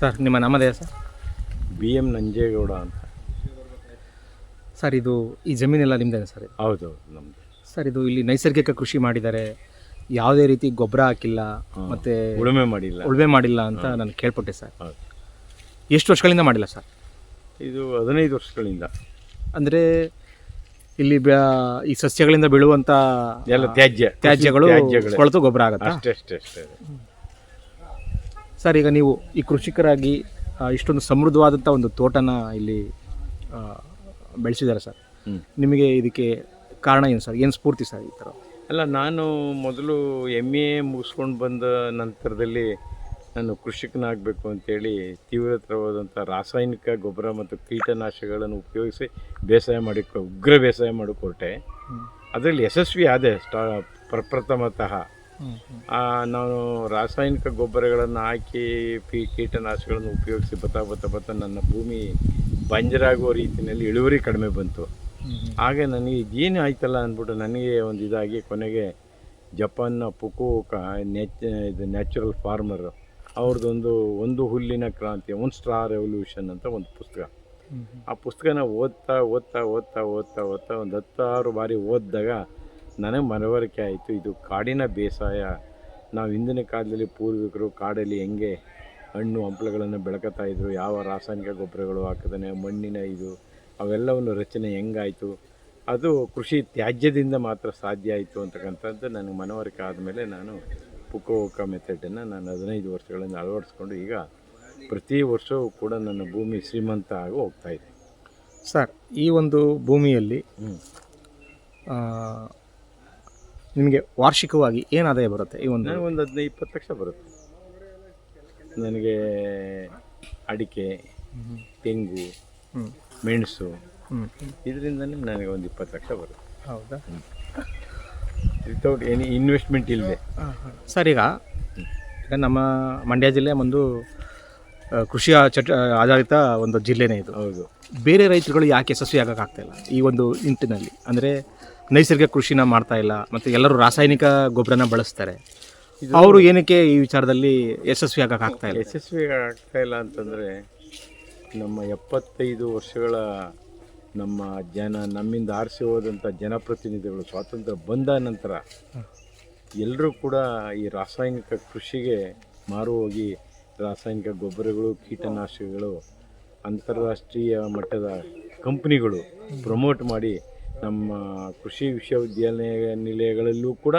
Sir ನಿಮ್ಮ ನಾಮದೇ sir. B M Nanjegowda ಅಂತ. ಸರ್ ಇದು ಈ ಜಮೀನೆಲ್ಲ ನಿಮ್ದೇ ಸರ್ ಇದು? ಹೌದು ನಮ್ದು. ಸರ್ ಇದು ಇಲ್ಲಿ ನೈಸರ್ಗಿಕ ಕೃಷಿ ಮಾಡಿದ್ದಾರೆ ಯಾವುದೇ ರೀತಿ ಗೊಬ್ಬರ ಹಾಕಿಲ್ಲ ಮತ್ತೆ ಉಳುಮೆ ಮಾಡಿಲ್ಲ. ಉಳುಮೆ ಮಾಡಿಲ್ಲ ಅಂತ ನಾನು ಕೇಳ್ಪಟ್ಟೆ ಸರ್. ಹೌದು. ಎಷ್ಟು ವರ್ಷಗಳಿಂದ ಮಾಡಿಲ್ಲ ಸರ್? ಇದು ಹದಿನೈದು ವರ್ಷಗಳಿಂದ. ಅಂದರೆ ಇಲ್ಲಿ ಬ್ಯಾ- ಈ ಸಸ್ಯಗಳಿಂದ ಬೀಳುವಂಥ ಎಲ್ಲ ತ್ಯಾಜ್ಯ ತ್ಯಾಜ್ಯಗಳು ತ್ಯಾಜ್ಯಗಳೇ. ಕೊಳೆತು ಗೊಬ್ಬರ ಆಗುತ್ತೆ? ಅಷ್ಟೇ ಅಷ್ಟೇ ಅಷ್ಟೇ. ಸರ್ ಈಗ ನೀವು ಈ ಕೃಷಿಕರಾಗಿ ಇಷ್ಟೊಂದು ಸಮೃದ್ಧವಾದಂಥ ಒಂದು ತೋಟನ ಇಲ್ಲಿ ಬೆಳೆಸಿದ್ದಾರೆ ಸರ್. ನಿಮಗೆ ಇದಕ್ಕೆ ಕಾರಣ ಏನು ಸರ್? ಏನು ಸ್ಫೂರ್ತಿ ಸರ್ ಈ ಥರ? ಅಲ್ಲ ನಾನು ಮೊದಲು ಎಂ ಎ ಮುಗಿಸ್ಕೊಂಡು ಬಂದ ನಂತರದಲ್ಲಿ ನಾನು ಕೃಷಿಕನಾಗಬೇಕು ಅಂತೇಳಿ ತೀವ್ರತರವಾದಂಥ ರಾಸಾಯನಿಕ ಗೊಬ್ಬರ ಮತ್ತು ಕೀಟನಾಶಕಗಳನ್ನು ಉಪಯೋಗಿಸಿ ಬೇಸಾಯ ಮಾಡಿ ಉಗ್ರ ಬೇಸಾಯ ಮಾಡಿಕೊಟ್ಟೆ ಅದರಲ್ಲಿ ಯಶಸ್ವಿ ಆದೆ ಸ್ಟಾ ಪ್ರಪ್ರಥಮತಃ. ನಾನು ರಾಸಾಯನಿಕ ಗೊಬ್ಬರಗಳನ್ನು ಹಾಕಿ ಪಿ ಕೀಟನಾಶಕಗಳನ್ನು ಉಪಯೋಗಿಸಿ ಬತ್ತಾ ಬತ್ತಾ ಬರ್ತಾ ನನ್ನ ಭೂಮಿ ಬಂಜರಾಗುವ ರೀತಿಯಲ್ಲಿ ಇಳುವರಿ ಕಡಿಮೆ ಬಂತು. ಆಗ ನನಗೆ ಇದೇನು ಆಯ್ತಲ್ಲ ಅಂದ್ಬಿಟ್ಟು ನನಗೆ ಒಂದು ಇದಾಗಿ ಕೊನೆಗೆ ಜಪಾನ್ನ ಪುಕುಕ ನ್ಯಾಚ್ ಇದು ನ್ಯಾಚುರಲ್ ಫಾರ್ಮರ್ ಅವ್ರದ್ದೊಂದು ಒಂದು ಹುಲ್ಲಿನ ಕ್ರಾಂತಿ, ಒಂದು ಸ್ಟ್ರಾ ರೆವಲ್ಯೂಷನ್ ಅಂತ ಒಂದು ಪುಸ್ತಕ. ಆ ಪುಸ್ತಕನ ಓದ್ತಾ ಓದ್ತಾ ಓದ್ತಾ ಓದ್ತಾ ಓದ್ತಾ ಒಂದು ಹತ್ತಾರು ಬಾರಿ ಓದಿದಾಗ ನನಗೆ ಮನವರಿಕೆ ಆಯಿತು. ಇದು ಕಾಡಿನ ಬೇಸಾಯ. ನಾವು ಹಿಂದಿನ ಕಾಲದಲ್ಲಿ ಪೂರ್ವಿಕರು ಕಾಡಲ್ಲಿ ಹೆಂಗೆ ಹಣ್ಣು ಹಂಪಲುಗಳನ್ನು ಬೆಳಕತ್ತಾ ಇದ್ರು ಯಾವ ರಾಸಾಯನಿಕ ಗೊಬ್ಬರಗಳು ಹಾಕದನೆ ಮಣ್ಣಿನ ಇದು ಅವೆಲ್ಲವನ್ನು ರಚನೆ ಹೆಂಗಾಯಿತು. ಅದು ಕೃಷಿ ತ್ಯಾಜ್ಯದಿಂದ ಮಾತ್ರ ಸಾಧ್ಯ ಆಯಿತು ಅಂತಕ್ಕಂಥದ್ದು ನನಗೆ ಮನವರಿಕೆ ಆದಮೇಲೆ ನಾನು ಪುಕೋಕ ಮೆಥಡನ್ನು ನಾನು ಹದಿನೈದು ವರ್ಷಗಳಿಂದ ಅಳವಡಿಸ್ಕೊಂಡು ಈಗ ಪ್ರತಿ ವರ್ಷವೂ ಕೂಡ ನನ್ನ ಭೂಮಿ ಶ್ರೀಮಂತ ಆಗಿ ಹೋಗ್ತಾ ಇದೆ. ಸರ್ ಈ ಒಂದು ಭೂಮಿಯಲ್ಲಿ ನಿಮಗೆ ವಾರ್ಷಿಕವಾಗಿ ಏನು ಆದಾಯ ಬರುತ್ತೆ ಈ ಒಂದು ನನಗೆ ಒಂದು ಹದಿನೈದು ಇಪ್ಪತ್ತು ಲಕ್ಷ ಬರುತ್ತೆ. ನನಗೆ ಅಡಿಕೆ ತೆಂಗು ಮೆಣಸು ಇದರಿಂದ ಇದರಿಂದನೇ ನನಗೆ ಒಂದು ಇಪ್ಪತ್ತು ಲಕ್ಷ ಬರುತ್ತೆ. ಹೌದಾ? ವಿತೌಟ್ ಎನಿ ಇನ್ವೆಸ್ಟ್ಮೆಂಟ್ ಇಲ್ಲದೆ ಸರ್ ಈಗ ಈಗ ನಮ್ಮ ಮಂಡ್ಯ ಜಿಲ್ಲೆ ಒಂದು ಆ, ಕೃಷಿ ಚಟ ಆಧಾರಿತ ಒಂದು ಜಿಲ್ಲೆನೇ ಇದು. ಹೌದು. ಬೇರೆ ರೈತರುಗಳು ಯಾಕೆ ಯಶಸ್ವಿ ಆಗೋಕ್ಕಾಗ್ತಾ ಇಲ್ಲ ಈ ಒಂದು ನಿಟ್ಟಿನಲ್ಲಿ? ಅಂದರೆ ನೈಸರ್ಗಿಕ ಕೃಷಿನ ಮಾಡ್ತಾ ಇಲ್ಲ, ಮತ್ತು ಎಲ್ಲರೂ ರಾಸಾಯನಿಕ ಗೊಬ್ಬರನ ಬಳಸ್ತಾರೆ. ಅವರು ಏನಕ್ಕೆ ಈ ವಿಚಾರದಲ್ಲಿ ಯಶಸ್ವಿ ಆಗೋಕ್ಕಾಗ್ತಾ ಇಲ್ಲ? ಯಶಸ್ವಿ ಆಗ್ತಾ ಇಲ್ಲ ಅಂತಂದರೆ, ನಮ್ಮ ಎಪ್ಪತ್ತೈದು ವರ್ಷಗಳ ನಮ್ಮ ಜನ, ನಮ್ಮಿಂದ ಆರಿಸಿ ಹೋದಂಥ ಜನಪ್ರತಿನಿಧಿಗಳು ಸ್ವಾತಂತ್ರ್ಯ ಬಂದ ನಂತರ ಎಲ್ಲರೂ ಕೂಡ ಈ ರಾಸಾಯನಿಕ ಕೃಷಿಗೆ ಮಾರು ಹೋಗಿ ರಾಸಾಯನಿಕ ಗೊಬ್ಬರಗಳು, ಕೀಟನಾಶಕಗಳು, ಅಂತಾರಾಷ್ಟ್ರೀಯ ಮಟ್ಟದ ಕಂಪ್ನಿಗಳು ಪ್ರಮೋಟ್ ಮಾಡಿ ನಮ್ಮ ಕೃಷಿ ವಿಶ್ವವಿದ್ಯಾಲಯ ನಿಲಯಗಳಲ್ಲೂ ಕೂಡ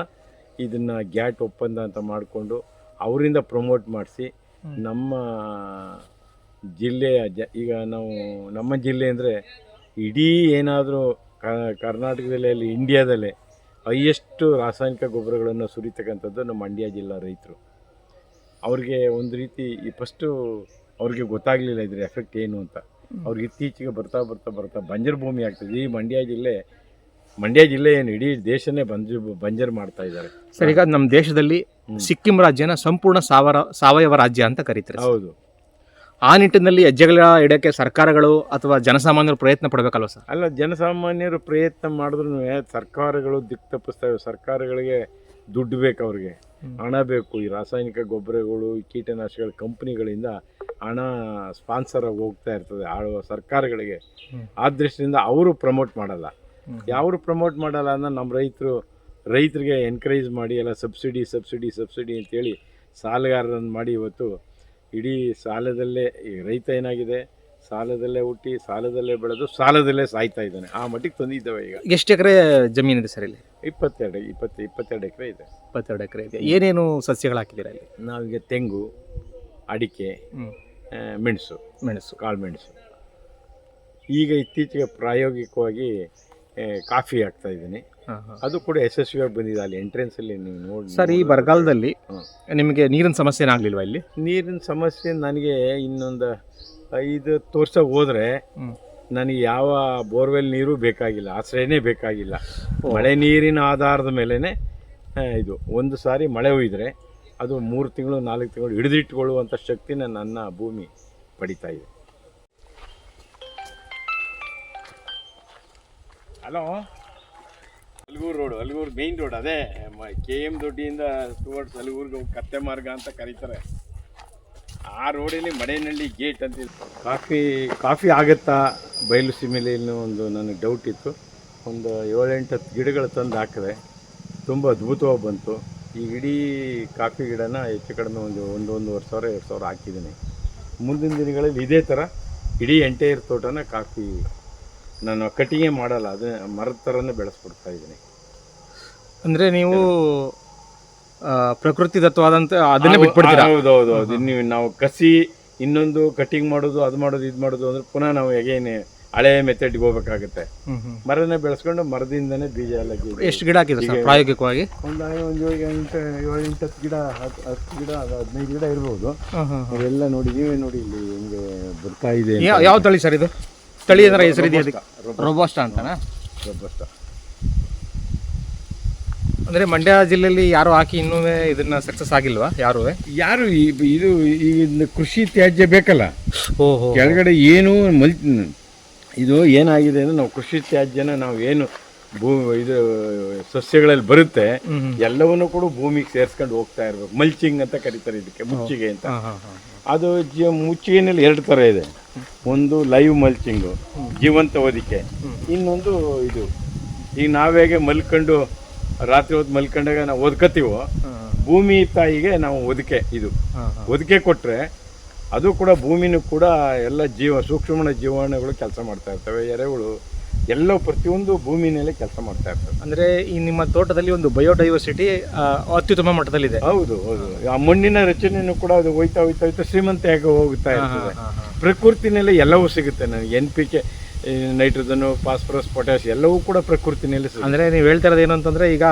ಇದನ್ನು ಗ್ಯಾಟ್ ಒಪ್ಪಂದ ಅಂತ ಮಾಡಿಕೊಂಡು ಅವರಿಂದ ಪ್ರಮೋಟ್ ಮಾಡಿಸಿ ನಮ್ಮ ಜಿಲ್ಲೆಯ ಜ ಈಗ ನಾವು ನಮ್ಮ ಜಿಲ್ಲೆ ಅಂದರೆ ಇಡೀ ಏನಾದರೂ ಕರ್ನಾಟಕದಲ್ಲಿ ಅಲ್ಲಿ ಇಂಡಿಯಾದಲ್ಲೇ ಹೈಯೆಸ್ಟು ರಾಸಾಯನಿಕ ಗೊಬ್ಬರಗಳನ್ನು ಸುರಿತಕ್ಕಂಥದ್ದು ನಮ್ಮ ಮಂಡ್ಯ ಜಿಲ್ಲಾ ರೈತರು. ಅವ್ರಿಗೆ ಒಂದು ರೀತಿ ಈ ಫಸ್ಟು ಅವ್ರಿಗೆ ಗೊತ್ತಾಗಲಿಲ್ಲ ಇದ್ರ ಎಫೆಕ್ಟ್ ಏನು ಅಂತ. ಅವ್ರಿಗೆ ಇತ್ತೀಚೆಗೆ ಬರ್ತಾ ಬರ್ತಾ ಬರ್ತಾ ಬಂಜರು ಭೂಮಿ ಆಗ್ತದೆ. ಈ ಮಂಡ್ಯ ಜಿಲ್ಲೆ ಮಂಡ್ಯ ಜಿಲ್ಲೆ ಏನು ಇಡೀ ದೇಶನೇ ಬಂಜರು ಬಂಜರ್ ಮಾಡ್ತಾ ಇದ್ದಾರೆ. ಸರ್ ಈಗ ನಮ್ಮ ದೇಶದಲ್ಲಿ ಸಿಕ್ಕಿಂ ರಾಜ್ಯನ ಸಂಪೂರ್ಣ ಸಾವರ ಸಾವಯವ ರಾಜ್ಯ ಅಂತ ಕರೀತಾರೆ ಹೌದು. ಆ ನಿಟ್ಟಿನಲ್ಲಿ ಹೆಜ್ಜೆಗಳ ಇಡಕ್ಕೆ ಸರ್ಕಾರಗಳು ಅಥವಾ ಜನಸಾಮಾನ್ಯರು ಪ್ರಯತ್ನ ಪಡಬೇಕಲ್ವ ಸರ್? ಅಲ್ಲ ಜನಸಾಮಾನ್ಯರು ಪ್ರಯತ್ನ ಮಾಡಿದ್ರು ಸರ್ಕಾರಗಳು ದಿಕ್ಕ ತಪ್ಪಿಸ್ತವೆ. ಸರ್ಕಾರಗಳಿಗೆ ದುಡ್ಡು ಬೇಕು ಅವ್ರಿಗೆ. ಹಣ ಬೇಕು. ಈ ರಾಸಾಯನಿಕ ಗೊಬ್ಬರಗಳು ಈ ಕೀಟನಾಶಕಗಳ ಕಂಪ್ನಿಗಳಿಂದ ಹಣ ಸ್ಪಾನ್ಸರ್ ಆಗಿ ಹೋಗ್ತಾ ಇರ್ತದೆ ಆಳುವ ಸರ್ಕಾರಗಳಿಗೆ. ಆ ದೃಷ್ಟಿಯಿಂದ ಅವರು ಪ್ರಮೋಟ್ ಮಾಡಲ್ಲ. ಯಾರು ಪ್ರಮೋಟ್ ಮಾಡಲ್ಲ ಅಂದ್ರೆ ನಮ್ಮ ರೈತರು ರೈತರಿಗೆ ಎನ್ಕರೇಜ್ ಮಾಡಿ ಎಲ್ಲ ಸಬ್ಸಿಡಿ ಸಬ್ಸಿಡಿ ಸಬ್ಸಿಡಿ ಅಂತೇಳಿ ಸಾಲಗಾರರನ್ನು ಮಾಡಿ ಇವತ್ತು ಇಡೀ ಸಾಲದಲ್ಲೇ ಈ ರೈತ ಏನಾಗಿದೆ? ಸಾಲದಲ್ಲೇ ಹುಟ್ಟಿ ಸಾಲದಲ್ಲೇ ಬೆಳೆದು ಸಾಲದಲ್ಲೇ ಸಾಯ್ತಾ ಇದ್ದಾನೆ. ಆ ಮಟ್ಟಿಗೆ ತಂದಿದ್ದಾವೆ ಈಗ. ಎಷ್ಟು ಎಕರೆ ಜಮೀನಿದೆ ಸರ್ ಇಲ್ಲಿ? ಇಪ್ಪತ್ತೆರಡು ಇಪ್ಪತ್ತು ಇಪ್ಪತ್ತೆರಡು ಎಕರೆ ಇದೆ. ಇಪ್ಪತ್ತೆರಡು ಎಕರೆ ಇದೆ. ಏನೇನು ಸಸ್ಯಗಳು ಹಾಕಿದ್ದೀರಾ ಇಲ್ಲಿ? ನಾವೀಗ ತೆಂಗು ಅಡಿಕೆ ಆ, ಮೆಣಸು ಮೆಣಸು. ಕಾಳು ಮೆಣಸು. ಈಗ ಇತ್ತೀಚೆಗೆ ಪ್ರಾಯೋಗಿಕವಾಗಿ ಆ, ಕಾಫಿ ಹಾಕ್ತಾ ಇದ್ದೀನಿ. ಹಾಂ ಹಾಂ. ಅದು ಕೂಡ ಯಶಸ್ವಿಯಾಗಿ ಬಂದಿದೆ. ಅಲ್ಲಿ ಎಂಟ್ರೆನ್ಸಲ್ಲಿ ನೀವು ನೋಡಿ ಸರ್ ಈ ಬರಗಾಲದಲ್ಲಿ ಹ್ಮ್. ನಿಮಗೆ ನೀರಿನ ಸಮಸ್ಯೆ ಏನಾಗಲಿಲ್ವಾ ಇಲ್ಲಿ? ನೀರಿನ ಸಮಸ್ಯೆ ನನಗೆ ಇನ್ನೊಂದು ಐದು ವರ್ಷ ಹೋದ್ರೆ ಹ್ಞೂ ನನಗೆ ಯಾವ ಬೋರ್ವೆಲ್ ನೀರು ಬೇಕಾಗಿಲ್ಲ ಆಶ್ರಯನೇ ಬೇಕಾಗಿಲ್ಲ. ಮಳೆ ನೀರಿನ ಆಧಾರದ ಮೇಲೇ ಇದು ಒಂದು ಸಾರಿ ಮಳೆ ಹುಯ್ದರೆ ಅದು ಮೂರು ತಿಂಗಳು ನಾಲ್ಕು ತಿಂಗಳು ಹಿಡಿದಿಟ್ಕೊಳ್ಳುವಂಥ ಶಕ್ತಿನ ನನ್ನ ಭೂಮಿ ಪಡಿತಾ ಇದೆ. Hello? Algur road Algur main road ಅದೇ. ಕೆ ಎಂ ದೊಡ್ಡಿಯಿಂದ ಟುವರ್ಡ್ಸ್ ಅಲ್ಗೂರ್ಗೆ ಕತ್ತೆ ಮಾರ್ಗ ಅಂತ ಕರೀತಾರೆ. ಆ ರೋಡಲ್ಲಿ ಮಡೇನಹಳ್ಳಿ ಗೇಟ್ ಅಂತ. ಕಾಫಿ ಕಾಫಿ ಆಗುತ್ತಾ ಬಯಲು ಸೀಮೆಯಲ್ಲಿ ಒಂದು ನನಗೆ ಡೌಟ್ ಇತ್ತು. ಒಂದು ಏಳೆಂಟು ಹತ್ತು ಗಿಡಗಳು ತಂದು ಹಾಕಿದೆ. ತುಂಬ ಅದ್ಭುತವಾಗಿ ಬಂತು. ಈ ಇಡೀ ಕಾಫಿ ಗಿಡನ ಹೆಚ್ಚು ಕಡಿಮೆ ಒಂದು ಒಂದು ಒಂದೂವರೆ ಸಾವಿರ ಎರಡು ಸಾವಿರ ಹಾಕಿದ್ದೀನಿ. ಮುಂದಿನ ದಿನಗಳಲ್ಲಿ ಇದೇ ಥರ ಇಡೀ ಎಂಟೈರ್ ತೋಟನ ಕಾಫಿ ನಾನು ಕಟಿಂಗೇ ಮಾಡಲ್ಲ. ಅದೇ ಮರದ ಥರನೇ ಬೆಳೆಸ್ಕೊಡ್ತಾ ಇದ್ದೀನಿ. ಅಂದರೆ ನೀವು ಆ, ಪ್ರಕೃತಿ ದತ್ತವಾದಂತ ಅದನ್ನೇ ಬಿಟ್ಬಿಡ್ತೀರಾ? ಹೌದು. ಹೌದು ಹೌದು ನೀವು ನಾವು ಕಸಿ ಇನ್ನೊಂದು ಕಟಿಂಗ್ ಮಾಡೋದು ಅದು ಮಾಡೋದು ಇದು ಮಾಡೋದು ಅಂದ್ರೆ ಪುನಃ ನಾವು ಹೇಗೇನೆ ಹಳೆ ಮೆಥಡ್ಗೆ ಹೋಗ್ಬೇಕಾಗುತ್ತೆ. ಮರನೆ ಬೆಳೆಸ್ಕೊಂಡು ಮರದಿಂದನೇ ಬೀಜ ಎಲ್ಲ ಎಷ್ಟು ಗಿಡ ಹಾಕಿದ್ರು ಸರ್ ಪ್ರಾಯೋಗಿಕವಾಗಿ? ಒಂದು ಒಂದು ಏಳು ಎಂಟು ಏಳು ಎಂಟು ಹತ್ತು ಗಿಡ ಹತ್ತು ಹತ್ತು ಗಿಡ ಹದಿನೈದು ಗಿಡ ಇರ್ಬೋದು. ಎಲ್ಲ ನೋಡಿ ನೀವೇ ನೋಡಿ ಇಲ್ಲಿ ಹೆಂಗೆ ಬರ್ತಾ ಇದೆ. ಯಾವ ತಳಿ ಸರ್ ಇದು? ತಳಿ ಏನಾರ ಹೆಸರಿದೆಯಾ ಅದಕ್ಕೆ ರೋಬೋಸ್ಟಾ ಅಂತನಾ. ಅಂದ್ರೆ ಮಂಡ್ಯ ಜಿಲ್ಲೆಯಲ್ಲಿ ಯಾರು ಹಾಕಿ ಇನ್ನೂ ಇದನ್ನ ಸಕ್ಸಸ್ ಆಗಿಲ್ವಾ? ಯಾರು? ಯಾರು ಈ- ಇದು ಈ ಕೃಷಿ ತ್ಯಾಜ್ಯ ಬೇಕಲ್ಲ? ಓಹೋ. ಕೆಳಗಡೆ ಏನು ಮಲ್ ಇದು ಏನಾಗಿದೆ ಅಂದ್ರೆ ನಾವು ಕೃಷಿ ತ್ಯಾಜ್ಯನ ನಾವು ಏನು ಭೂ ಇದು ಸಸ್ಯಗಳಲ್ಲಿ ಬರುತ್ತೆ ಎಲ್ಲವನ್ನು ಕೂಡ ಭೂಮಿಗೆ ಸೇರಿಸ್ಕೊಂಡು ಹೋಗ್ತಾ ಇರ್ಬೇಕು. ಮಲ್ಚಿಂಗ್ ಅಂತ ಕರೀತಾರೆ ಇದಕ್ಕೆ ಮುಚ್ಚಿಗೆ ಅಂತ. ಅದು ಜೀವ ಮುಚ್ಚಿಗೆನಲ್ಲಿ ಎರಡು ಥರ ಇದೆ. ಒಂದು ಲೈವ್ ಮಲ್ಚಿಂಗು ಜೀವಂತ ಹೊದಿಕೆ ಇನ್ನೊಂದು ಇದು. ಈಗ ನಾವೇಗೆ ಮಲ್ಕೊಂಡು ರಾತ್ರಿ ಹೊತ್ತು ಮಲ್ಕೊಂಡಾಗ ನಾವು ಒದ್ಕತೀವೋ ಭೂಮಿ ತಾಯಿಗೆ ನಾವು ಒದಿಕೆ ಇದು. ಒದಕೆ ಕೊಟ್ಟರೆ ಅದು ಕೂಡ ಭೂಮಿನೂ ಕೂಡ ಎಲ್ಲ ಜೀವ ಸೂಕ್ಷ್ಮ ಜೀವಾಣುಗಳು ಕೆಲಸ ಮಾಡ್ತಾ ಇರ್ತವೆ ಎರೆಹುಳು ಎಲ್ಲ ಪ್ರತಿಯೊಂದು ಭೂಮಿ ಮೇಲೆ ಕೆಲಸ ಮಾಡ್ತಾ ಇರ್ತವೆ. ಅಂದ್ರೆ ಈ ನಿಮ್ಮ ತೋಟದಲ್ಲಿ ಒಂದು ಬಯೋಡೈವರ್ಸಿಟಿ ಅತ್ಯುತ್ತಮ ಮಟ್ಟದಲ್ಲಿದೆ. ಹೌದು ಹೌದು. ಆ ಮಣ್ಣಿನ ರಚನೆಯನ್ನು ಕೂಡ ಅದು ಹೋಯ್ತಾ ಹೋಯ್ತಾ ಹೋಯ್ತಾ ಹೇಗೆ ಹೋಗ್ತಾ ಇರ್ತದೆ. ಪ್ರಕೃತಿನಲ್ಲಿ ಎಲ್ಲವೂ ಸಿಗುತ್ತೆ ನನಗೆ. N P K nitrogen phosphorus potash ಎಲ್ಲವೂ ಕೂಡ ಪ್ರಕೃತಿನಲ್ಲಿ ಸಿಗುತ್ತೆ ಅಂದ್ರೆ ನೀವು ಹೇಳ್ತಾ ಇರೋದು ಏನು ಅಂತಂದ್ರೆ ಈಗ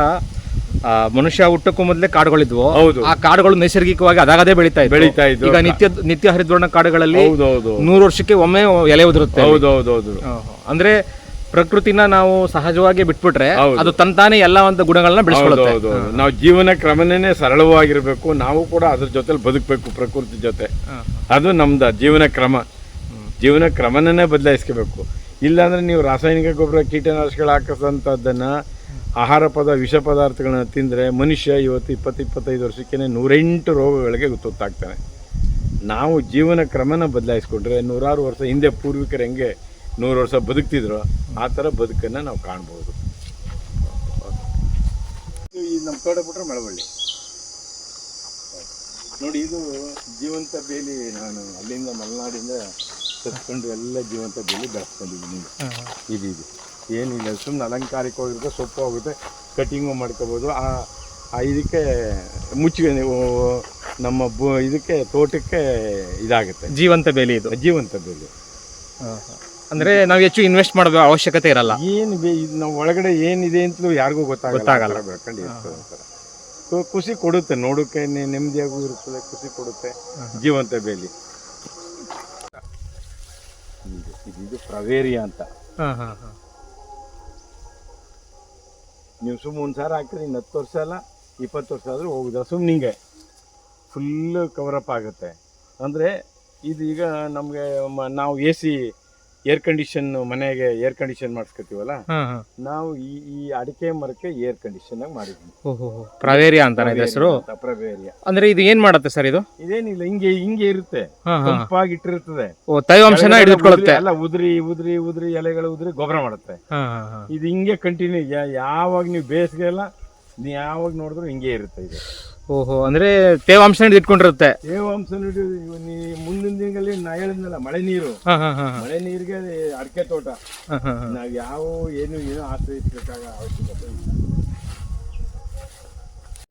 ಆ, ಮನುಷ್ಯ ಹುಟ್ಟಕ್ಕೂ ಮೊದಲೇ ಕಾಡುಗಳಿದ್ವು. ಹೌದು. ಆ ಕಾಡುಗಳು ನೈಸರ್ಗಿಕವಾಗಿ ಅದಾಗದೇ ಬೆಳೀತಾ ಇದ್ವು. ಬೆಳೀತಾ ಇದ್ವು. ಈಗ ನಿತ್ಯ ನಿತ್ಯ ಹರಿದ್ವರ್ಣ ಕಾಡುಗಳಲ್ಲಿ ಹೌದು ಹೌದು ನೂರು ವರ್ಷಕ್ಕೆ ಒಮ್ಮೆ ಎಲೆ ಉದುರುತ್ತೆ. ಹೌದು ಹೌದು ಹೌದು. ಅಂದ್ರೆ ಪ್ರಕೃತಿನ ನಾವು ಸಹಜವಾಗಿ ಬಿಟ್ಬಿಟ್ರೆ ಹೌದು. ಅದು ತಂತಾನೆ ಎಲ್ಲ ಒಂದು ಗುಣಗಳನ್ನ ಹೌದು ಬೆಳೆಸ್ಕೊಳ್ಳುತ್ತೆ ಹೌದು ಹೌದು. ನಾವು ಜೀವನ ಕ್ರಮನೇ ಸರಳವಾಗಿರ್ಬೇಕು. ನಾವು ಕೂಡ ಅದ್ರ ಜೊತೆಲಿ ಬದುಕಬೇಕು ಪ್ರಕೃತಿ ಜೊತೆ. ಅದು ನಮ್ದ ಜೀವನ ಕ್ರಮ. ಜೀವನ ಕ್ರಮನೇ ಬದಲಾಯಿಸ್ಕೋಬೇಕು. ಇಲ್ಲಾಂದರೆ ನೀವು ರಾಸಾಯನಿಕ ಗೊಬ್ಬರ, ಕೀಟನಾಶಕಗಳು ಹಾಕಿಸೋಂಥದ್ದನ್ನು ಆಹಾರ ಪದ, ವಿಷ ಪದಾರ್ಥಗಳನ್ನ ತಿಂದರೆ ಮನುಷ್ಯ ಇವತ್ತು ಇಪ್ಪತ್ತು, ಇಪ್ಪತ್ತೈದು ವರ್ಷಕ್ಕೆ ನೂರೆಂಟು ರೋಗಗಳಿಗೆ ಗೊತ್ತಾಗ್ತಾನೆ ನಾವು ಜೀವನ ಕ್ರಮನ ಬದಲಾಯಿಸ್ಕೊಂಡ್ರೆ ನೂರಾರು ವರ್ಷ ಹಿಂದೆ ಪೂರ್ವಿಕರು ಹೆಂಗೆ ನೂರು ವರ್ಷ ಬದುಕ್ತಿದ್ರು ಆ ಥರ ಬದುಕನ್ನು ನಾವು ಕಾಣ್ಬೋದು. ಈ ನಮ್ಮ ತೋಟ ಬಿಟ್ಟರೆ ಮಳವಳ್ಳಿ. ನೋಡಿ, ಇದು ಜೀವಂತ ಬೇಲಿ ನಾನು ಅಲ್ಲಿಂದ ಮಲೆನಾಡಿಂದ ತತ್ಕೊಂಡು ಎಲ್ಲ ಜೀವಂತ ಬೆಳೆ ಬೆಳೆಸ್ಕೊಂಡಿದ್ದೀನಿ. ಇದು ಇದು. ಏನಿಲ್ಲ ಸುಮ್ಮನೆ ಅಲಂಕಾರಿಕವಾಗಿರುತ್ತೆ ಸೊಪ್ಪು ಆಗುತ್ತೆ ಕಟಿಂಗು ಮಾಡ್ಕೋಬೋದು. ಆ ಇದಕ್ಕೆ ಮುಚ್ಚಿಗೆ ನಮ್ಮ ಬು ಇದಕ್ಕೆ ತೋಟಕ್ಕೆ ಇದಾಗುತ್ತೆ. ಜೀವಂತ ಬೆಲೆ ಇದು. ಜೀವಂತ ಬೆಲೆ. ಅಂದ್ರೆ ನಾವು ಹೆಚ್ಚು ಇನ್ವೆಸ್ಟ್ ಮಾಡೋ ಅವಶ್ಯಕತೆ ಇರಲ್ಲ. ಏನು ನಾವು ಒಳಗಡೆ ಏನಿದೆ ಅಂತಲೂ ಯಾರಿಗೂ ಗೊತ್ತಾಗಲ್ಲ. ಗೊತ್ತಾಗಲ್ಲ. ಬೆಳ್ಕೊಂಡು ಖುಷಿ ಕೊಡುತ್ತೆ ನೋಡೋಕೆ ನೆಮ್ಮದಿಯಾಗೂ ಇರುತ್ತದೆ ಖುಷಿ ಕೊಡುತ್ತೆ. ಜೀವಂತ ಬೇಲಿ. ಪ್ರವೇರಿಯ ಅಂತ. ಹಾಂ ಹಾಂ ಹಾ. ನೀವು ಸುಮ್ಮನೆ ಒಂದು ಸಾರ ಹಾಕಿದ್ರೆ ಇನ್ನು ಹತ್ತು ವರ್ಷ ಅಲ್ಲ ಇಪ್ಪತ್ತು ವರ್ಷ ಆದರೂ ಹೋಗುದಿಲ್ಲ. ಸುಮ್ಮನೆ ಹಿಂಗೆ ಫುಲ್ಲು ಕವರಪ್ ಆಗುತ್ತೆ. ಅಂದರೆ ಇದು ಈಗ ನಮಗೆ ನಾವು ಎ ಸಿ ಏರ್ ಕಂಡೀಷನ್ ಮನೆಗೆ ಏರ್ ಕಂಡೀಷನ್ ಮಾಡಿಸ್ಕೊತೀವಲ್ಲ. ನಾವು ಈ ಈ ಅಡಿಕೆ ಮರಕ್ಕೆ ಏರ್ ಕಂಡೀಷನ್ ಆಗಿ ಮಾಡಿದ್ವಿ. ಪ್ರವೇರಿಯಾ ಅಂತಾನೆ ಹೆಸರು? ಪ್ರವೇರಿಯ ಅಂದ್ರೆ ಇದು ಏನ್ ಮಾಡುತ್ತೆ ಸರ್ ಇದು? ಇದೇನಿಲ್ಲ ಹಿಂಗೆ ಹಿಂಗೆ ಇರುತ್ತೆ. ಇಟ್ಟಿರುತ್ತದೆ ತಂಪಾಗಿ ಇಟ್ಟಿರ್ತದೆ ಓ ತೇವಾಂಶನ ಹಿಡಿದಿಟ್ಕೊಳ್ಳುತ್ತೆ ಅಲ್ಲ ಉದ್ರಿ ಉದ್ರಿ ಉದ್ರಿ ಎಲೆಗಳು ಉದ್ರಿ ಗೊಬ್ಬರ ಮಾಡುತ್ತೆ. ಇದು ಹಿಂಗೆ ಕಂಟಿನ್ಯೂ ಯಾವಾಗ ನೀವು ಬೇಸಿಗೆ ಎಲ್ಲ ನೀವು ಯಾವಾಗ ನೋಡಿದ್ರು ಹಿಂಗೆ ಇರುತ್ತೆ ಇದು. ಓಹೋ ಅಂದ್ರೆ ತೇವಾಂಶ ಹಿಡಿದಿಟ್ಕೊಂಡಿರುತ್ತೆ. ತೇವಾಂಶ ನೀ ಮುಂದಿನ ದಿನಗಳಲ್ಲಿ ನಾ ಹೇಳಿದ್ನಲ್ಲ ಮಳೆ ನೀರು. ಹಾ, ಹಾ, ಹಾ, ಹಾ. ಮಳೆ ನೀರಿಗೆ ಅಡಿಕೆ ತೋಟ. ನಾವ್ ಯಾವ ಏನು ಏನು ಆಶ್ರಯಿಸಬೇಕಾಗ ಅವಶ್ಯಕತೆ ಇಲ್ಲ.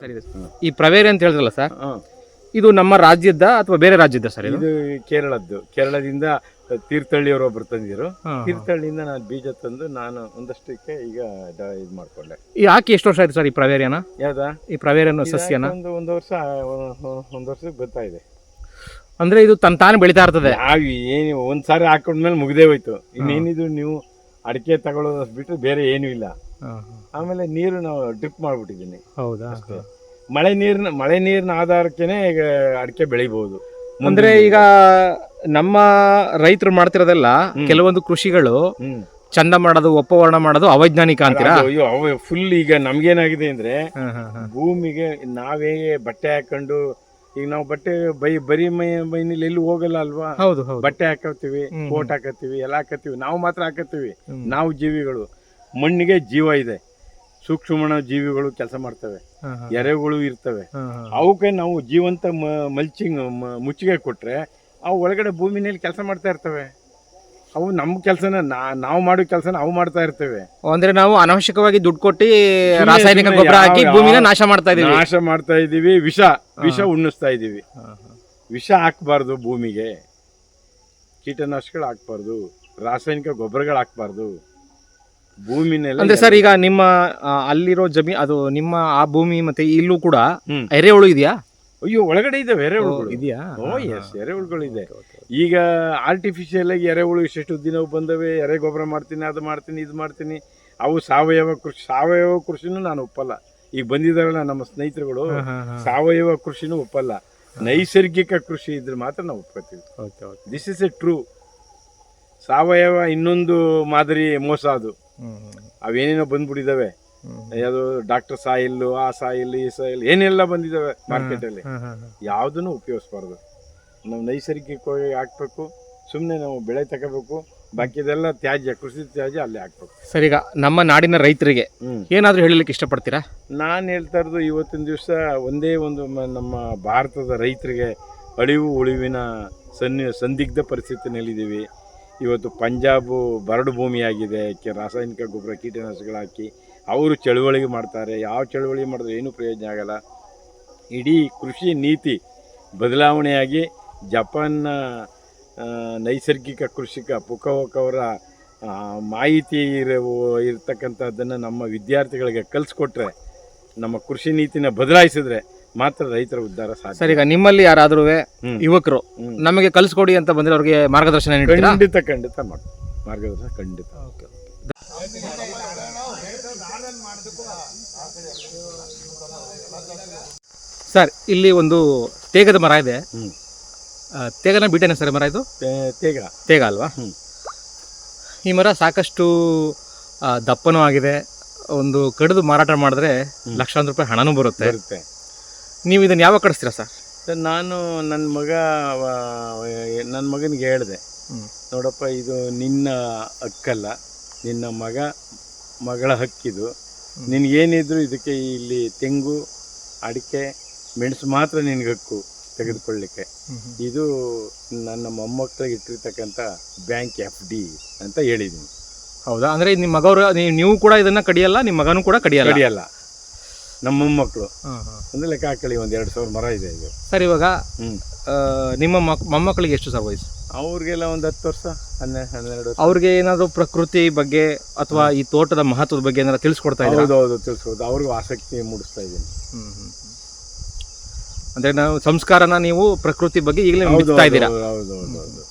ಸರಿ ಈ ಪ್ರವೇರಿ ಅಂತ ಹೇಳಿದ್ರಲ್ಲ ಸರ್ ಇದು ನಮ್ಮ ರಾಜ್ಯದ ಅಥವಾ ಬೇರೆ ರಾಜ್ಯದ ಸರ್ ಇದು ಕೇರಳದ್ದು. ಕೇರಳದಿಂದ ತೀರ್ಥಹಳ್ಳಿಯವರು ಒಬ್ರು ತಂದಿರು. ತೀರ್ಥಹಳ್ಳಿಯಿಂದ ನಾನು ಬೀಜ ತಂದು ನಾನು ಒಂದಷ್ಟಕ್ಕೆ ಈಗ ಇದು ಮಾಡ್ಕೊಂಡೆ. ಯಾಕೆ ಹಾಕಿ ಎಷ್ಟು ವರ್ಷ ಆಯ್ತು ಸರ್ ಈ ಪ್ರವೇರಿಯನ? ಯಾವ್ದಾ? ಈ ಪ್ರವೇರಿಯನ ಸಸ್ಯನ? ಒಂದು ಒಂದು ವರ್ಷ ಒಂದು ವರ್ಷಕ್ಕೆ ಬರ್ತಾ ಇದೆ. ಅಂದ್ರೆ ಇದು ತನ್ ತಾನೇ ಬೆಳಿತಾ ಇರ್ತದೆ. ಯಾವ ಏನು ಒಂದ್ ಸಾರಿ ಹಾಕೊಂಡ್ಮೇಲೆ ಮುಗ್ದೇ ಹೋಯ್ತು. ಇನ್ನೇನಿದು ನೀವು ಅಡಿಕೆ ತಗೊಳ್ಳೋದು ಬಿಟ್ಟು ಬೇರೆ ಏನೂ ಇಲ್ಲ. ಆಮೇಲೆ ನೀರು ನಾವು ಡ್ರಿಪ್ ಮಾಡ್ಬಿಟ್ಟಿದ್ದೀನಿ. ಹೌದಾ? ಮಳೆ ನೀರಿನ ಮಳೆ ನೀರಿನ ಆಧಾರಕ್ಕೇನೆ ಈಗ ಅಡಿಕೆ ಬೆಳಿಬಹುದು. ಅಂದ್ರೆ ಈಗ ನಮ್ಮ ರೈತರು ಮಾಡ್ತಿರೋದೆಲ್ಲ ಕೆಲವೊಂದು ಕೃಷಿಗಳು ಚಂದ ಮಾಡೋದು ಒಪ್ಪವರ್ಣ ಮಾಡೋದು ಅವೈಜ್ಞಾನಿಕ ಅಂತೀರಾ ಅಯ್ಯೋ ಅವ ಫುಲ್ ಈಗ ನಮ್ಗೇನಾಗಿದೆ ಅಂದ್ರೆ. ಭೂಮಿಗೆ ನಾವೇ ಬಟ್ಟೆ ಹಾಕೊಂಡು ಈಗ ನಾವು ಬಟ್ಟೆ ಬೈ ಬರೀ ಮೈ ಮೈನಲ್ಲಿ ಎಲ್ಲಿ ಹೋಗಲ್ಲ ಅಲ್ವಾ ಹೌದು ಬಟ್ಟೆ ಹಾಕತ್ತೀವಿ. ಕೋಟ್ ಹಾಕತ್ತೀವಿ ಎಲ್ಲ ಹಾಕತ್ತೀವಿ ನಾವು ಮಾತ್ರ ಹಾಕತ್ತೀವಿ. ನಾವು ಜೀವಿಗಳು ಮಣ್ಣಿಗೆ ಜೀವ ಇದೆ ಸೂಕ್ಷ್ಮಣ ಜೀವಿಗಳು ಕೆಲಸ ಮಾಡ್ತವೆ. ಎರೆಗಳು ಇರ್ತವೆ. ಅವಕ್ಕೆ ನಾವು ಜೀವಂತ ಮಲ್ಚಿಂಗ್ ಮುಚ್ಚಿಗೆ ಕೊಟ್ರೆ ಅವು ಒಳಗಡೆ ಭೂಮಿನಲ್ಲಿ ಕೆಲಸ ಮಾಡ್ತಾ ಇರ್ತವೆ. ಅವು ನಮ್ಮ ಕೆಲಸನ ನಾವು ಮಾಡೋ ಕೆಲಸನ ಅವು ಮಾಡ್ತಾ ಇರ್ತೇವೆ. ಅಂದ್ರೆ ನಾವು ಅನವಶ್ಯಕವಾಗಿ ದುಡ್ಡು ಕೊಟ್ಟು ರಾಸಾಯನಿಕ ಗೊಬ್ಬರ ಹಾಕಿ ಭೂಮಿನ ನಾಶ ಮಾಡ್ತಾ ಇದೀವಿ. ನಾಶ ಮಾಡ್ತಾ ಇದೀವಿ. ವಿಷ ವಿಷ ಉಣ್ಣಿಸ್ತಾ ಇದೀವಿ. ವಿಷ ಹಾಕ್ಬಾರ್ದು ಭೂಮಿಗೆ. ಕೀಟನಾಶಕಗಳು ಹಾಕ್ಬಾರ್ದು. ರಾಸಾಯನಿಕ ಗೊಬ್ಬರಗಳು ಹಾಕ್ಬಾರ್ದು. ಭೂಮಿನಲ್ಲಿ ಅಂದ್ರೆ ಸರ್ ಈಗ ನಿಮ್ಮ ಅಲ್ಲಿರೋ ಜಮೀನ್ ಅದು ನಿಮ್ಮ ಆ ಭೂಮಿ ಮತ್ತೆ ಇಲ್ಲೂ ಕೂಡ. ಎರೆಹುಳು ಇದೆಯಾ? ಅಯ್ಯೋ ಒಳಗಡೆ ಇದ್ದಾವೆ ಎರೆಹುಳುಗಳು. ಇದೆಯಾ? ಓ ಎಸ್ ಎರೆಹುಳುಗಳು ಇದೆ ಈಗ ಆರ್ಟಿಫಿಷಿಯಲ್ ಆಗಿ ಎರೆಹುಳು ಇಷ್ಟೆಷ್ಟು ದಿನ ಬಂದವೆ ಎರೆ ಗೊಬ್ಬರ ಮಾಡ್ತೀನಿ ಅದು ಮಾಡ್ತೀನಿ ಇದು ಮಾಡ್ತೀನಿ ಅವು ಸಾವಯವ ಕೃಷಿ ಸಾವಯವ ಕೃಷಿನೂ ನಾನು ಒಪ್ಪಲ್ಲ. ಈಗ ಬಂದಿದ್ದಾರಲ್ಲ ನಮ್ಮ ಸ್ನೇಹಿತರುಗಳು. ಸಾವಯವ ಕೃಷಿನೂ ಒಪ್ಪಲ್ಲ. ನೈಸರ್ಗಿಕ ಕೃಷಿ ಇದ್ರೆ ಮಾತ್ರ ನಾವು ಒಪ್ಕೋತೀವಿ. ದಿಸ್ ಇಸ್ ಎ ಟ್ರೂ ಸಾವಯವ ಇನ್ನೊಂದು ಮಾದರಿ ಮೋಸ ಅದು. ಅವೇನೇನೋ ಬಂದ್ಬಿಟ್ಟಿದಾವೆ. ಹ್ಮ್. ಯಾವುದು ಡಾಕ್ಟರ್ ಸಾಯಿಲ್ ಆ ಸಾಯಿಲ್ ಈ ಸಾಯಿಲ್ ಏನೆಲ್ಲ ಬಂದಿದಾವೆ ಮಾರ್ಕೆಟಲ್ಲಿ. ಯಾವುದನ್ನು ಉಪಯೋಗಿಸ್ಬಾರ್ದು. ನಾವು ನೈಸರ್ಗಿಕವಾಗಿ ಹಾಕ್ಬೇಕು ಸುಮ್ಮನೆ ನಾವು ಬೆಳೆ ತಗೋಬೇಕು ಬಾಕಿದೆಲ್ಲ ತ್ಯಾಜ್ಯ ಕೃಷಿ ತ್ಯಾಜ್ಯ ಅಲ್ಲೇ ಹಾಕ್ಬೇಕು. ಸರ್ ಈಗ ನಮ್ಮ ನಾಡಿನ ರೈತರಿಗೆ ಏನಾದರೂ ಹೇಳಲಿಕ್ಕೆ ಇಷ್ಟಪಡ್ತೀರಾ? ನಾನು ಹೇಳ್ತಾ ಇರೋದು ಇವತ್ತಿನ ದಿವಸ ಒಂದೇ ಒಂದು ನಮ್ಮ ಭಾರತದ ರೈತರಿಗೆ ಅಳಿವು ಉಳಿವಿನ ಸನ್ನಿ ಸಂದಿಗ್ಧ ಪರಿಸ್ಥಿತಿನಲ್ಲಿದ್ದೀವಿ. ಇವತ್ತು ಪಂಜಾಬು ಬರಡು ಭೂಮಿಯಾಗಿದೆ ಕೆ ರಾಸಾಯನಿಕ ಗೊಬ್ಬರ ಕೀಟನಾಶಕಗಳು ಹಾಕಿ ಅವರು ಚಳುವಳಿ ಮಾಡ್ತಾರೆ ಯಾವ ಚಳುವಳಿ ಮಾಡಿದ್ರೆ ಏನೂ ಪ್ರಯೋಜನ ಆಗಲ್ಲ. ಇಡೀ ಕೃಷಿ ನೀತಿ ಬದಲಾವಣೆಯಾಗಿ ಜಪಾನ್ನ ನೈಸರ್ಗಿಕ ಕೃಷಿಕ ಪುಕವಕವರ ಮಾಹಿತಿ ಇರೋ ಇರತಕ್ಕಂಥದ್ದನ್ನು ನಮ್ಮ ವಿದ್ಯಾರ್ಥಿಗಳಿಗೆ ಕಲಿಸ್ಕೊಟ್ರೆ ನಮ್ಮ ಕೃಷಿ ನೀತಿನ ಬದಲಾಯಿಸಿದ್ರೆ ಮಾತ್ರ ರೈತರ ಉದ್ಧಾರ ಸಾಧ್ಯ. ಸರ್ ಈಗ ನಿಮ್ಮಲ್ಲಿ ಯಾರಾದರೂ ಯುವಕರು ನಮಗೆ ಕಲಿಸ್ಕೊಡಿ ಅಂತ ಬಂದರೆ ಅವ್ರಿಗೆ ಮಾರ್ಗದರ್ಶನ ಖಂಡಿತ ಖಂಡಿತ ಮಾಡಿ ಮಾರ್ಗದರ್ಶನ ಖಂಡಿತ. ಸರ್ ಇಲ್ಲಿ ಒಂದು ತೇಗದ ಮರ ಇದೆ. ಆ, ತೇಗನ ಬಿಟ್ಟೇನೆ ಸರ್ ಮರ ಇದು? ತೇ- ತೇಗ. ತೇಗ ಅಲ್ವಾ? ಹ್ಮ್. ಈ ಮರ ಸಾಕಷ್ಟು ಆ, ದಪ್ಪನೂ ಆಗಿದೆ. ಒಂದು ಕಡಿದು ಮಾರಾಟ ಮಾಡಿದ್ರೆ ಲಕ್ಷಾಂತರ ರೂಪಾಯಿ ಹಣನೂ ಬರುತ್ತೆ. ಬರುತ್ತೆ. ನೀವು ಇದನ್ನ ಯಾವಾಗ ಕಡಿಸ್ತೀರಾ ಸರ್? ಸರ್, ನಾನು ನನ್ನ ಮಗ ನನ್ನ ಮಗನಿಗೆ ಹೇಳಿದೆ. ನೋಡಪ್ಪ ಇದು ನಿನ್ನ ಹಕ್ಕಲ್ಲ. ನಿನ್ನ ಮಗ ಮಗಳ ಹಕ್ಕಿದು. ನಿನಗೇನಿದ್ರು ಇದಕ್ಕೆ ಇಲ್ಲಿ ತೆಂಗು ಅಡಿಕೆ ಮೆಣಸು ಮಾತ್ರ ನಿನಗೆ ಹಕ್ಕು ತೆಗೆದುಕೊಳ್ಳಿಕ್ಕೆ. ಇದು ನನ್ನ ಮೊಮ್ಮಕ್ಕಳಿಗೆ ಇಟ್ಟಿರ್ತಕ್ಕಂಥ ಬ್ಯಾಂಕ್ ಎಫ್ ಡಿ ಅಂತ ಹೇಳಿದ್ದೀನಿ. ಹೌದಾ? ಅಂದ್ರೆ ನಿಮ್ಮ ಮಗವ್ರು ನೀವು ಕೂಡ ಇದನ್ನ ಕಡಿಯಲ್ಲ ನಿಮ್ಮ ಮಗನೂ ಕೂಡ ಕಡಿಯಲ್ಲ? ಕಡಿಯಲ್ಲ. ನಮ್ಮ ಮೊಮ್ಮಕ್ಕಳು ಅಂದ್ರೆ. ಲೆಕ್ಕ ಹಾಕೊಳ್ಳಿ ಒಂದು ಎರಡು ಸಾವಿರ ಮರ ಇದೆ ಇದು ಸರ್ ಇವಾಗ ನಿಮ್ಮ ಮಕ್ ಮೊಮ್ಮಕ್ಕಳಿಗೆ ಎಷ್ಟು ಸರ್ ವಯಸ್ಸು? ಅವ್ರಿಗೆಲ್ಲ ಒಂದು ಹತ್ತು ವರ್ಷ. ಹನ್ನೆ ಹನ್ನೆರಡು ವರ್ಷ. ಅವ್ರಿಗೆ ಏನಾದರೂ ಪ್ರಕೃತಿ ಬಗ್ಗೆ ಅಥವಾ ಈ ತೋಟದ ಮಹತ್ವದ ಬಗ್ಗೆ ಏನಾದ್ರು ತಿಳಿಸ್ಕೊಡ್ತಾ ಇದ್ದಾರೆ ಹೌದು ಹೌದು ತಿಳಿಸ್ಬೋದು ಅವ್ರಿಗೂ ಆಸಕ್ತಿ ಮೂಡಿಸ್ತಾ ಇದ್ದೀನಿ ಹ್ಮ್, ಹ್ಮ್, ಹ್ಮ್. ಅಂದ್ರೆ ನಾವು ಸಂಸ್ಕಾರನ ನೀವು ಪ್ರಕೃತಿ ಬಗ್ಗೆ ಈಗಲೇ ಹೌದು ಇದ್ದೀರಾ? ಹೌದು ಹೌದು ಹೌದು.